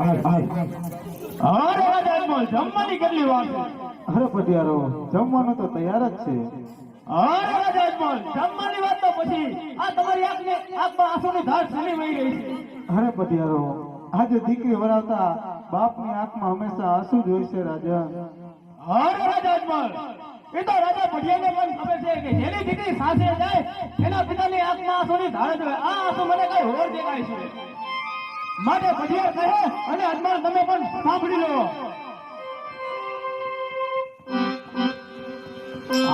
અરે રાજમલ જમવાની કેટલી વાર અરે પટિયારો જમવાનું તો તૈયાર જ છે જમવાની વાત આ તમારી આંખને આંખમાં આંસુની ધાર ચાલી વહી પટિયારો આજે દીકરી વરાવતા બાપની આંખમાં હંમેશા આંસુ જોઈશે રાજા અરે રાજમલ એ તો રાજા ભડિયાને પણ જેની દીકરી સાસે જાય, એના પિતાની આંખમાં આંસુની ધાર જ હોય આ આંસુ મને કઈ હોર દેખાય છે. માટે ભડિયા કહે અને અજમાન તમે પણ સાંભળી લો.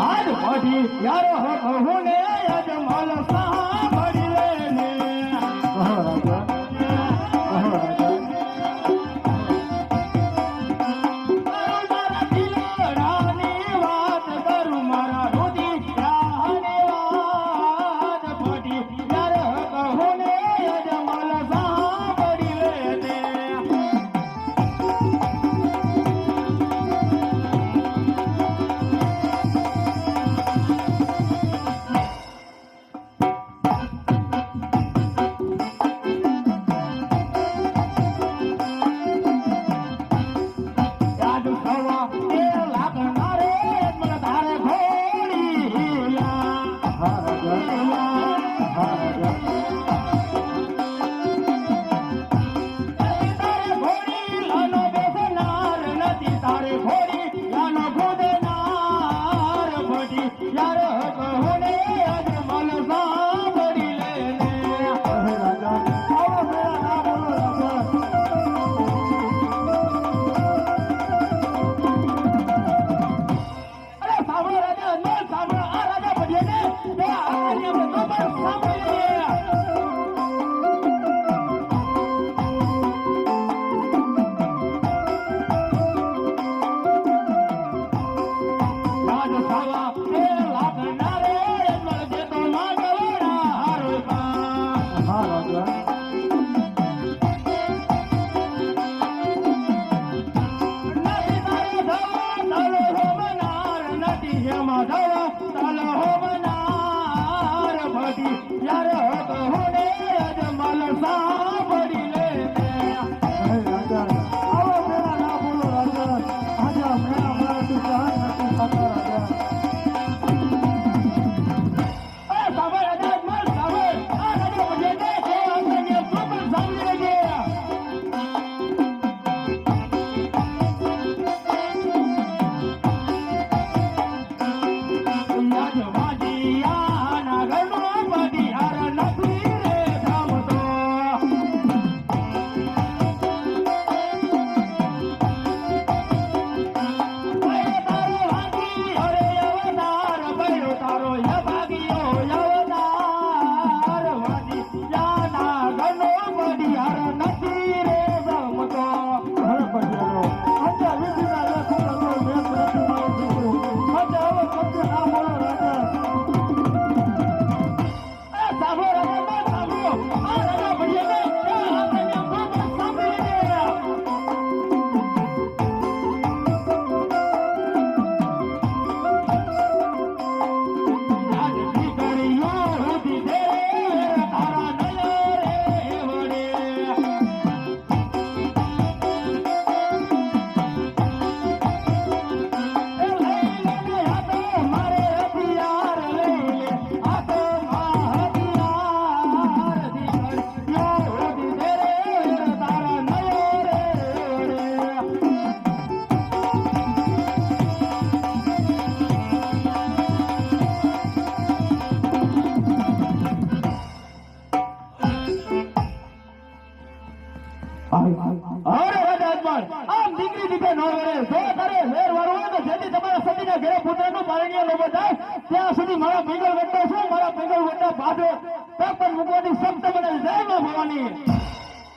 આજ પાછી યારો હું ને અજમલ સાંભળી. ಮಾಧವ ತಲಹೋಮನ અરે રાજા આમ દીકરી દીકરે ન વરે જો તારે વેર હોય તો જેથી તમારા સતીના ઘરે પુત્રનું પારણીય લોબો થાય. ત્યાં સુધી મારા પૈગલ વડતા છું મારા પૈગલ વડતા બાધે તક પર મૂકવાની શબ્દ મને જય માં ભવાની.